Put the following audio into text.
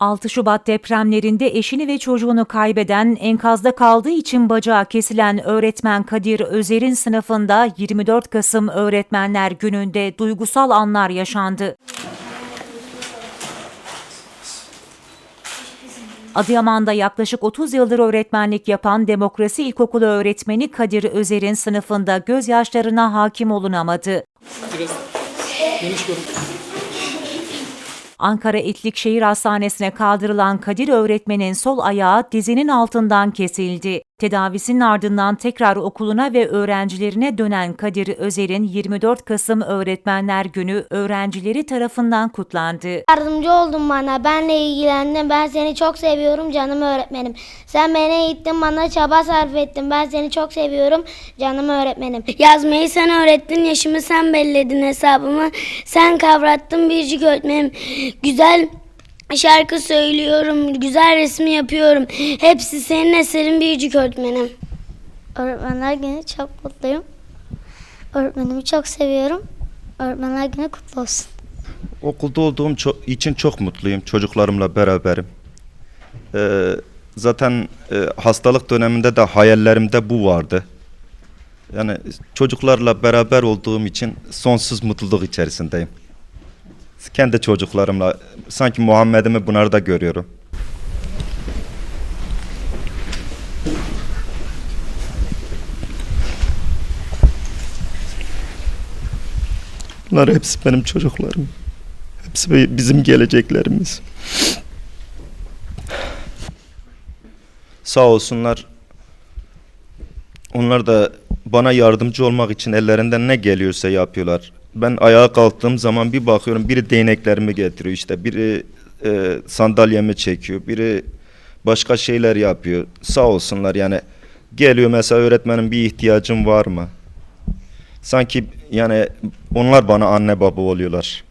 6 Şubat depremlerinde eşini ve çocuğunu kaybeden, enkazda kaldığı için bacağı kesilen öğretmen Kadir Özer'in sınıfında 24 Kasım Öğretmenler Günü'nde duygusal anlar yaşandı. Adıyaman'da yaklaşık 30 yıldır öğretmenlik yapan Demokrasi İlkokulu öğretmeni Kadir Özer'in sınıfında gözyaşlarına hakim olunamadı. Biraz geniş görün. Ankara İtlik Şehir Hastanesi'ne kaldırılan Kadir öğretmenin sol ayağı dizinin altından kesildi. Tedavisinin ardından tekrar okuluna ve öğrencilerine dönen Kadir Özer'in 24 Kasım Öğretmenler Günü öğrencileri tarafından kutlandı. Yardımcı oldun bana. Benle ilgilendin. Ben seni çok seviyorum canım öğretmenim. Sen beni eğittin bana çaba sarf ettin. Ben seni çok seviyorum canım öğretmenim. Yazmayı sen öğrettin. Yaşımı sen belledin hesabımı. Sen kavrattın biricik öğretmenim. Güzel şarkı söylüyorum. Güzel resmi yapıyorum. Hepsi senin eserin biricik öğretmenim. Öğretmenler günü çok mutluyum. Öğretmenimi çok seviyorum. Öğretmenler günü kutlu olsun. Okulda olduğum ço- için çok mutluyum. Çocuklarımla beraberim. Ee, zaten e, hastalık döneminde de hayallerimde bu vardı. Yani çocuklarla beraber olduğum için sonsuz mutluluk içerisindeyim. Kendi çocuklarımla sanki Muhammed'imi bunlarda görüyorum. Bunlar hepsi benim çocuklarım. Hepsi bi- bizim geleceklerimiz. Sağ olsunlar. Onlar da bana yardımcı olmak için ellerinden ne geliyorsa yapıyorlar. Ben ayağa kalktığım zaman bir bakıyorum biri değneklerimi getiriyor işte biri e, sandalyemi çekiyor biri başka şeyler yapıyor. Sağ olsunlar yani geliyor mesela öğretmenin bir ihtiyacın var mı? Sanki yani onlar bana anne baba oluyorlar.